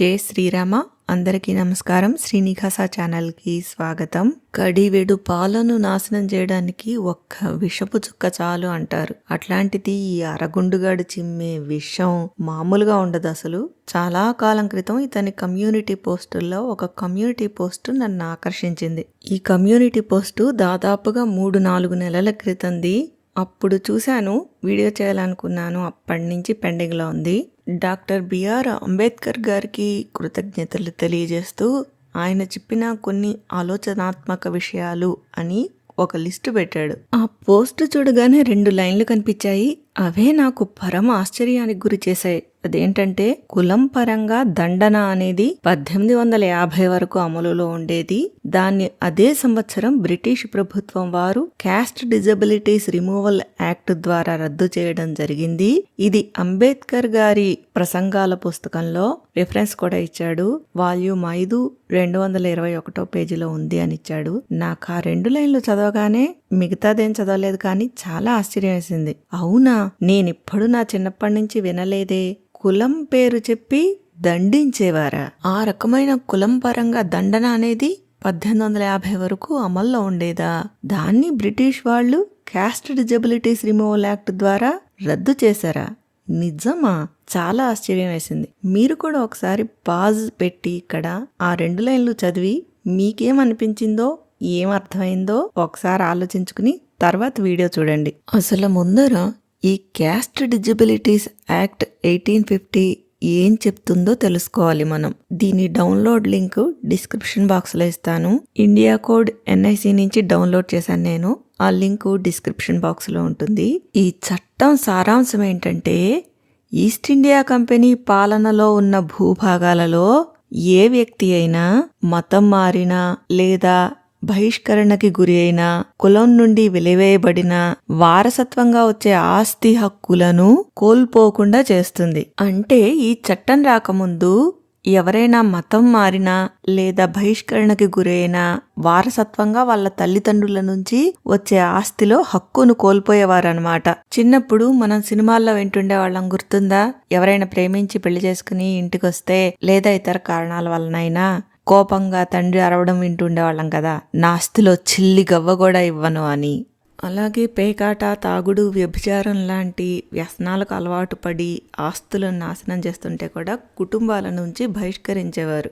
జై శ్రీరామ. అందరికీ నమస్కారం. శ్రీనివాస ఛానల్కి స్వాగతం. కడివెడు పాలను నాశనం చేయడానికి ఒక్క విషపు చుక్క చాలు అంటారు. అట్లాంటిది ఈ అరగుండుగాడు చిమ్మే విషం మామూలుగా ఉండదు అసలు. చాలా కాలం క్రితం ఇతని కమ్యూనిటీ పోస్టుల్లో ఒక కమ్యూనిటీ పోస్టు నన్ను ఆకర్షించింది. ఈ కమ్యూనిటీ పోస్టు దాదాపుగా మూడు నాలుగు నెలల క్రితంది అప్పుడు చూశాను వీడియో చేయాలనుకున్నాను. అప్పటి నుంచి పెండింగ్లో ఉంది. డాక్టర్ బిఆర్ అంబేద్కర్ గారికి కృతజ్ఞతలు తెలియజేస్తూ ఆయన చెప్పిన కొన్ని ఆలోచనాత్మక విషయాలు అని ఒక లిస్టు పెట్టాడు. ఆ పోస్ట్ చూడగానే రెండు లైన్లు కనిపించాయి. అవే నాకు పరమ ఆశ్చర్యానికి గురి చేశాయి. అదేంటంటే కులం పరంగా దండన అనేది పద్దెనిమిది వందల యాభై వరకు అమలులో ఉండేది. దాన్ని అదే సంవత్సరం బ్రిటిష్ ప్రభుత్వం వారు క్యాస్ట్ డిజబిలిటీస్ రిమూవల్ యాక్ట్ ద్వారా రద్దు చేయడం జరిగింది. ఇది అంబేద్కర్ గారి ప్రసంగాల పుస్తకంలో రిఫరెన్స్ కూడా ఇచ్చాడు. వాల్యూమ్ ఐదు రెండు వందల ఇరవై ఒకటో పేజీలో ఉంది అని ఇచ్చాడు. నాకు ఆ రెండు లైన్లు చదవగానే మిగతాదేం చదవలేదు కానీ చాలా ఆశ్చర్యం వేసింది. అవునా? నేనిప్పుడు నా చిన్నప్పటి నుంచి వినలేదే. కులం పేరు చెప్పి దండించేవారా? ఆ రకమైన కులం పరంగా దండన అనేది పద్దెనిమిది వందల యాభై వరకు అమల్లో ఉండేదా? దాన్ని బ్రిటిష్ వాళ్ళు క్యాస్ట్ డిజబిలిటీస్ రిమూవల్ యాక్ట్ ద్వారా రద్దు చేశారా? నిజమా? చాలా ఆశ్చర్యం వేసింది. మీరు కూడా ఒకసారి పాజ్ పెట్టి ఇక్కడ ఆ రెండు లైన్లు చదివి మీకేమనిపించిందో ఏం అర్థమైందో ఒకసారి ఆలోచించుకుని తర్వాత వీడియో చూడండి. అసలు ముందర ఈ caste disabilities act eighteen fifty ఏం చెప్తుందో తెలుసుకోవాలి మనం. దీని డౌన్లోడ్ లింక్ డిస్క్రిప్షన్ బాక్స్లో ఇస్తాను. ఇండియా కోడ్ ఎన్ఐసి నుంచి డౌన్లోడ్ చేశాను నేను. ఆ లింక్ డిస్క్రిప్షన్ బాక్స్లో ఉంటుంది. ఈ చట్టం సారాంశం ఏంటంటే ఈస్ట్ ఇండియా కంపెనీ పాలనలో ఉన్న భూభాగాలలో ఏ వ్యక్తి అయినా మతం మారినా లేదా బహిష్కరణకి గురి అయిన కులం నుండి వెలివేయబడిన వారసత్వంగా వచ్చే ఆస్తి హక్కులను కోల్పోకుండా చేస్తుంది. అంటే ఈ చట్టం రాకముందు ఎవరైనా మతం మారినా లేదా బహిష్కరణకి గురైనా వారసత్వంగా వాళ్ళ తల్లిదండ్రుల నుంచి వచ్చే ఆస్తిలో హక్కును కోల్పోయేవారనమాట చిన్నప్పుడు మనం సినిమాల్లో వింటుండే వాళ్ళం గుర్తుందా? ఎవరైనా ప్రేమించి పెళ్ళి చేసుకుని ఇంటికొస్తే లేదా ఇతర కారణాల వలనైనా కోపంగా తండ్రి అరవడం వింటుండేవాళ్ళం కదా నా ఆస్తిలో చిల్లి గవ్వ కూడా ఇవ్వను అని. అలాగే పేకాట తాగుడు వ్యభిచారం లాంటి వ్యసనాలకు అలవాటు పడి ఆస్తులను నాశనం చేస్తుంటే కూడా కుటుంబాల నుంచి బహిష్కరించేవారు.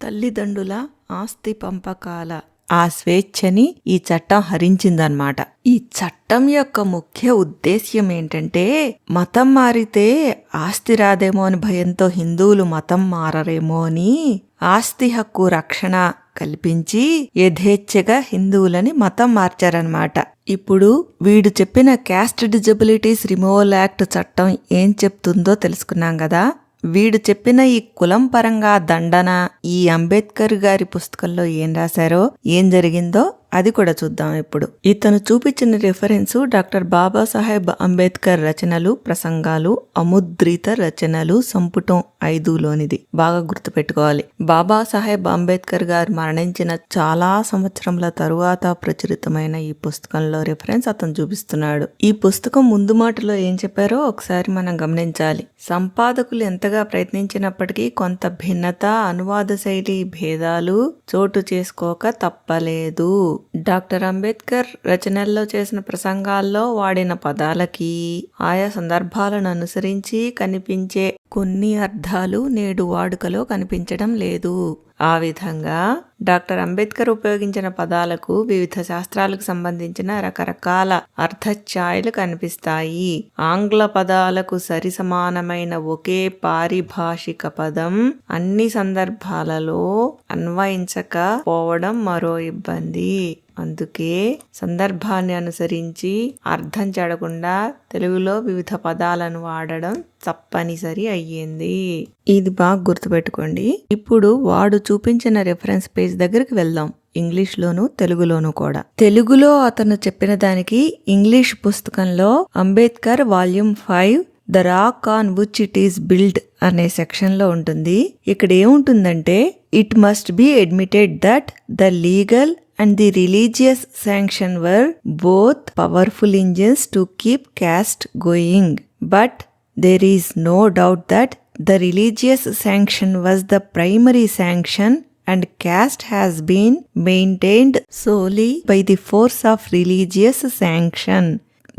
తల్లిదండ్రుల ఆస్తి పంపకాల ఆ స్వేచ్ఛని ఈ చట్టం హరించిందనమాట ఈ చట్టం యొక్క ముఖ్య ఉద్దేశ్యం ఏంటంటే మతం మారితే ఆస్తి రాదేమో అని భయంతో హిందువులు మతం మారరేమో అని ఆస్తి హక్కు రక్షణ కల్పించి యథేచ్ఛగా హిందువులని మతం మార్చారనమాట ఇప్పుడు వీడు చెప్పిన క్యాస్ట్ డిజబిలిటీస్ రిమూవల్ యాక్ట్ చట్టం ఏం చెప్తుందో తెలుసుకున్నాం కదా. వీడు చెప్పిన ఈ కులం పరంగా దండన ఈ అంబేద్కర్ గారి పుస్తకంలో ఏం రాశారో ఏం జరిగిందో అది కూడా చూద్దాం ఇప్పుడు. ఇతను చూపించిన రిఫరెన్స్ డాక్టర్ బాబాసాహెబ్ అంబేద్కర్ రచనలు ప్రసంగాలు అముద్రిత రచనలు సంపుటం ఐదులోనిది. బాగా గుర్తుపెట్టుకోవాలి. బాబాసాహెబ్ అంబేద్కర్ గారు మరణించిన చాలా సంవత్సరంల తరువాత ప్రచురితమైన ఈ పుస్తకంలో రిఫరెన్స్ అతను చూపిస్తున్నాడు. ఈ పుస్తకం ముందు మాటలో ఏం చెప్పారో ఒకసారి మనం గమనించాలి. సంపాదకులు ఎంతగా ప్రయత్నించినప్పటికీ కొంత భిన్నత అనువాద శైలి భేదాలు చోటు చేసుకోక తప్పలేదు. డాక్టర్ అంబేద్కర్ రచనల్లో చేసిన ప్రసంగాల్లో వాడిన పదాలకి ఆయా సందర్భాలను అనుసరించి కనిపించే కొన్ని అర్థాలు నేడు వాడుకలో కనిపించడం లేదు. ఆ విధంగా డాక్టర్ అంబేద్కర్ ఉపయోగించిన పదాలకు వివిధ శాస్త్రాలకు సంబంధించిన రకరకాల అర్థఛాయలు కనిపిస్తాయి. ఆంగ్ల పదాలకు సరి సమానమైన ఒకే పారిభాషిక పదం అన్ని సందర్భాలలో అన్వయించకపోవడం మరో ఇబ్బంది. అందుకే సందర్భాన్ని అనుసరించి అర్థం చెడకుండా తెలుగులో వివిధ పదాలను వాడడం తప్పనిసరి అయ్యింది. ఇది బాగా గుర్తుపెట్టుకోండి. ఇప్పుడు వాడు చూపించిన రెఫరెన్స్ పేజ్ కాలేజ్ దగ్గరికి వెళ్దాం. ఇంగ్లీష్ లోను తెలుగులోనూ కూడా. తెలుగులో అతను చెప్పిన దానికి ఇంగ్లీష్ పుస్తకంలో Ambedkar volume five the rock on which it is build అనే సెక్షన్లో ఉంటుంది. ఇక్కడ ఏముంటుందంటే it must be admitted that the legal and the religious sanction were both powerful engines to keep caste going. But there is no doubt that the religious sanction was the primary sanction and caste has been maintained solely by the force of religious sanction.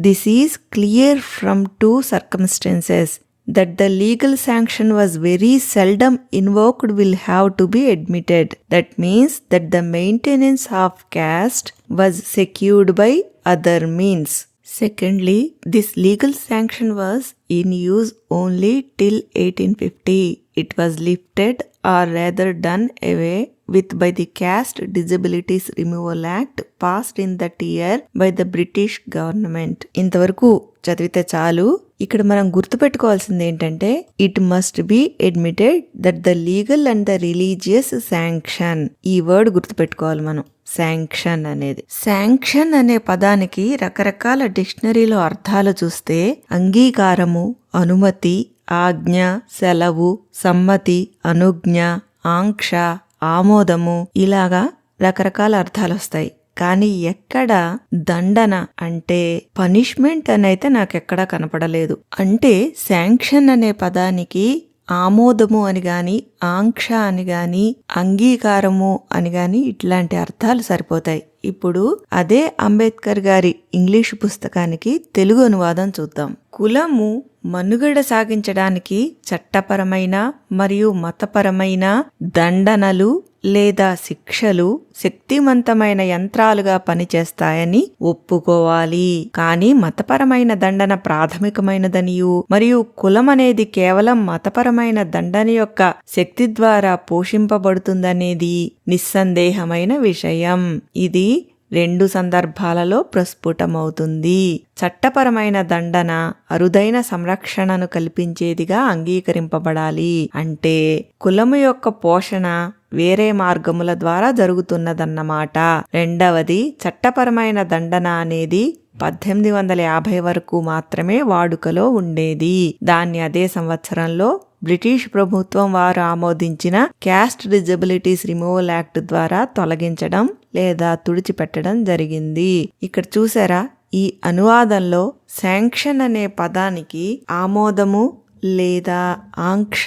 This is clear from two circumstances. That the legal sanction was very seldom invoked will have to be admitted. That means that the maintenance of caste was secured by other means. Secondly, this legal sanction was in use only till 1850. It was lifted or rather done away with by the Caste Disabilities Removal Act passed in that year by the British government. ఇంతవరకు చదివితే చాలు. ఇక్కడ మనం గుర్తుపెట్టుకోవాల్సింది ఏంటంటే it must be admitted that the legal and the religious sanction ఈ word గుర్తుపెట్టుకోవాలి మనం. శాంక్షన్ అనేది. శాంక్షన్ అనే పదానికి రకరకాల డిక్షనరీలో అర్థాలు చూస్తే అంగీకారము అనుమతి ఆజ్ఞ సెలవు సమ్మతి అనుజ్ఞ ఆంక్ష ఆమోదము ఇలాగా రకరకాల అర్థాలు వస్తాయి కానీ ఎక్కడ దండన అంటే పనిష్మెంట్ అని అయితే నాకు ఎక్కడా కనపడలేదు. అంటే శాంక్షన్ అనే పదానికి ఆమోదము అని గాని ఆంక్ష అని గాని అంగీకారము అని గాని ఇట్లాంటి అర్థాలు సరిపోతాయి. ఇప్పుడు అదే అంబేద్కర్ గారి ఇంగ్లీషు పుస్తకానికి తెలుగు అనువాదం చూద్దాం. కులము మనుగడ సాగించడానికి చట్టపరమైన మరియు మతపరమైన దండనలు లేదా శిక్షలు శక్తివంతమైన యంత్రాలుగా పనిచేస్తాయని ఒప్పుకోవాలి. కానీ మతపరమైన దండన ప్రాథమికమైనదనియు మరియు కులం అనేది కేవలం మతపరమైన దండన యొక్క శక్తి ద్వారా పోషింపబడుతుందనేది నిస్సందేహమైన విషయం. ఇది రెండు సందర్భాలలో ప్రస్ఫుటమవుతుంది. చట్టపరమైన దండన అరుదైన సంరక్షణను కల్పించేదిగా అంగీకరింపబడాలి. అంటే కులము యొక్క పోషణ వేరే మార్గముల ద్వారా జరుగుతున్నదన్నమాట. రెండవది చట్టపరమైన దండన అనేది పద్దెనిమిది వందల యాభై వరకు మాత్రమే వాడుకలో ఉండేది. దాన్ని అదే సంవత్సరంలో బ్రిటిష్ ప్రభుత్వం వారు ఆమోదించిన క్యాస్ట్ డిజబిలిటీస్ రిమూవల్ యాక్ట్ ద్వారా తొలగించడం లేదా తుడిచిపెట్టడం జరిగింది. ఇక్కడ చూసారా ఈ అనువాదంలో శాంక్షన్ అనే పదానికి ఆమోదము లేదా ఆంక్ష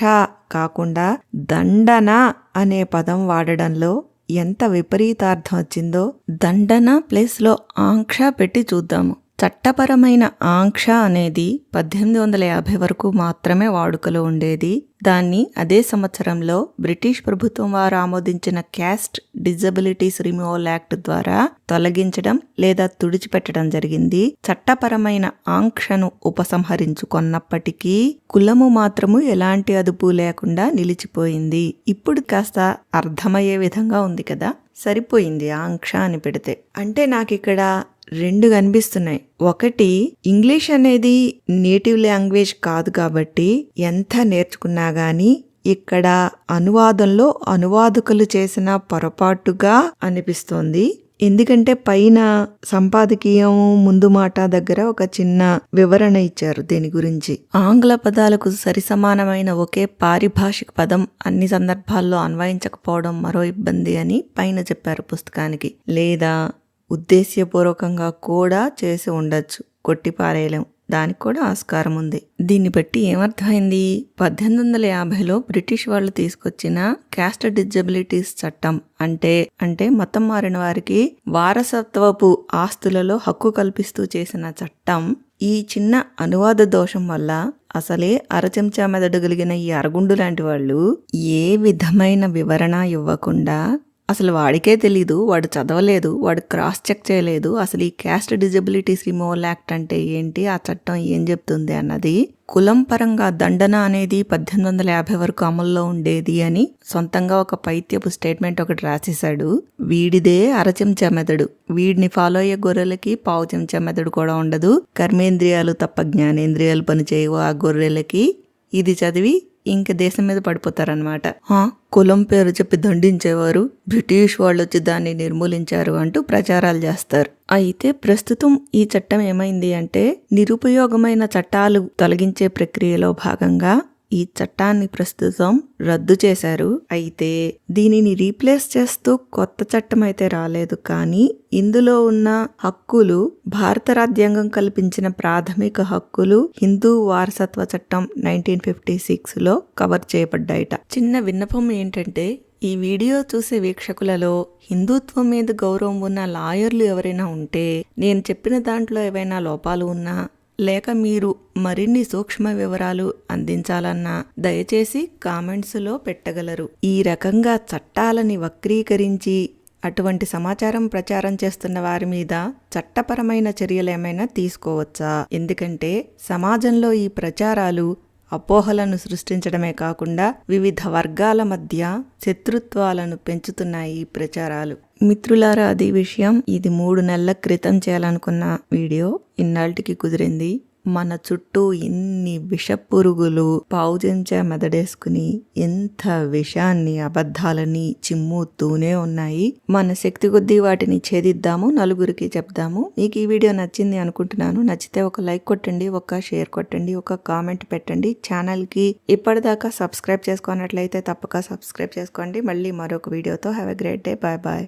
కాకుండా దండన అనే పదం వాడడంలో ఎంత విపరీతార్థం వచ్చిందో దండన ప్లేస్లో ఆంక్ష పెట్టి చూద్దాము. చట్టపరమైన ఆంక్ష అనేది పద్దెనిమిది వందల యాభై వరకు మాత్రమే వాడుకలో ఉండేది. దాన్ని అదే సంవత్సరంలో బ్రిటిష్ ప్రభుత్వం వారు ఆమోదించిన క్యాస్ట్ డిజబిలిటీస్ రిమూవల్ యాక్ట్ ద్వారా తొలగించడం లేదా తుడిచిపెట్టడం జరిగింది. చట్టపరమైన ఆంక్షను ఉపసంహరించుకున్నప్పటికీ కులము మాత్రము ఎలాంటి అదుపు లేకుండా నిలిచిపోయింది. ఇప్పుడు కాస్త అర్థమయ్యే విధంగా ఉంది కదా? సరిపోయింది ఆంక్ష అని పెడితే. అంటే నాకు ఇక్కడ రెండు కనిపిస్తున్నాయి. ఒకటి ఇంగ్లీష్ అనేది నేటివ్ లాంగ్వేజ్ కాదు కాబట్టి ఎంత నేర్చుకున్నా గానీ ఇక్కడ అనువాదంలో అనువాదకులు చేసిన పొరపాటుగా అనిపిస్తోంది. ఎందుకంటే పైన సంపాదకీయం ముందు మాట దగ్గర ఒక చిన్న వివరణ ఇచ్చారు దీని గురించి. ఆంగ్ల పదాలకు సరిసమానమైన ఒకే పారిభాషిక పదం అన్ని సందర్భాల్లో అన్వయించకపోవడం మరో ఇబ్బంది అని పైన చెప్పారు పుస్తకానికి. లేదా ఉద్దేశ్యపూర్వకంగా కూడా చేసి ఉండొచ్చు. కొట్టిపారేయలేం. దానికి కూడా ఆస్కారం ఉంది. దీన్ని బట్టి ఏమర్థమైంది? పద్దెనిమిది వందల యాభైలో బ్రిటిష్ వాళ్ళు తీసుకొచ్చిన క్యాస్ట్ డిజబిలిటీస్ చట్టం అంటే అంటే మతం మారిన వారికి వారసత్వపు ఆస్తులలో హక్కు కల్పిస్తూ చేసిన చట్టం ఈ చిన్న అనువాద దోషం వల్ల అసలే అరచెంచా మెదడు కలిగిన ఈ అరగుండు లాంటి వాళ్ళు ఏ విధమైన వివరణ ఇవ్వకుండా అసలు వాడికే తెలీదు వాడు చదవలేదు వాడు క్రాస్ చెక్ చేయలేదు. అసలు ఈ క్యాస్ట్ డిజబిలిటీస్ రిమూవల్ యాక్ట్ అంటే ఏంటి ఆ చట్టం ఏం చెప్తుంది అన్నది కులం పరంగా దండన అనేది పద్దెనిమిది వందల యాభై వరకు అమల్లో ఉండేది అని సొంతంగా ఒక పైత్యపు స్టేట్మెంట్ ఒకటి రాసేశాడు. వీడిదే అరచెంచా మెదడు. వీడిని ఫాలో అయ్యే గొర్రెలకి పావు చెంచా మెదడు కూడా ఉండదు. కర్మేంద్రియాలు తప్ప జ్ఞానేంద్రియాలు పనిచేయవు ఆ గొర్రెలకి. ఇది చదివి ఇంక దేశం మీద పడిపోతారనమాట కులం పేరు చెప్పి దండించేవారు బ్రిటిష్ వాళ్ళు వచ్చి దాన్ని నిర్మూలించారు అంటూ ప్రచారాలు చేస్తారు. అయితే ప్రస్తుతం ఈ చట్టం ఏమైంది అంటే నిరుపయోగమైన చట్టాలు తొలగించే ప్రక్రియలో భాగంగా ఈ చట్టాన్ని ప్రస్తుతం రద్దు చేశారు. అయితే దీనిని రీప్లేస్ చేస్తూ కొత్త చట్టం అయితే రాలేదు. కానీ ఇందులో ఉన్న హక్కులు భారత రాజ్యాంగం కల్పించిన ప్రాథమిక హక్కులు హిందూ వారసత్వ చట్టం నైన్టీన్ ఫిఫ్టీ సిక్స్లో కవర్ చేయబడ్డాయిట. చిన్న విన్నపం ఏంటంటే ఈ వీడియో చూసే వీక్షకులలో హిందుత్వం మీద గౌరవం ఉన్న లాయర్లు ఎవరైనా ఉంటే నేను చెప్పిన దాంట్లో ఏవైనా లోపాలు ఉన్నా లేక మీరు మరిన్ని సూక్ష్మ వివరాలు అందించాలన్నా దయచేసి కామెంట్స్లో పెట్టగలరు. ఈ రకంగా చట్టాలని వక్రీకరించి అటువంటి సమాచారం ప్రచారం చేస్తున్న వారి మీద చట్టపరమైన చర్యలు ఏమైనా తీసుకోవచ్చా? ఎందుకంటే సమాజంలో ఈ ప్రచారాలు అపోహలను సృష్టించడమే కాకుండా వివిధ వర్గాల మధ్య శత్రుత్వాలను పెంచుతున్నాయి ఈ ప్రచారాలు. మిత్రులారా అది విషయం. ఇది మూడు నెలల క్రితం చేయాలనుకున్న వీడియో. ఇన్నాళ్ళకి కుదిరింది. మన చుట్టూ ఎన్ని విషపురుగులు పావుచెంచా మెదడేసుకుని ఎంత విషాన్ని అబద్ధాలని చిమ్ముతూనే ఉన్నాయి. మన శక్తి కొద్దీ వాటిని ఛేదిద్దాము నలుగురికి చెప్దాము. మీకు ఈ వీడియో నచ్చింది అనుకుంటున్నాను. నచ్చితే ఒక లైక్ కొట్టండి ఒక షేర్ కొట్టండి ఒక కామెంట్ పెట్టండి. ఛానల్కి ఇప్పటిదాకా సబ్స్క్రైబ్ చేసుకున్నట్లయితే తప్పక సబ్స్క్రైబ్ చేసుకోండి. మళ్ళీ మరొక వీడియోతో. Have a great day bye bye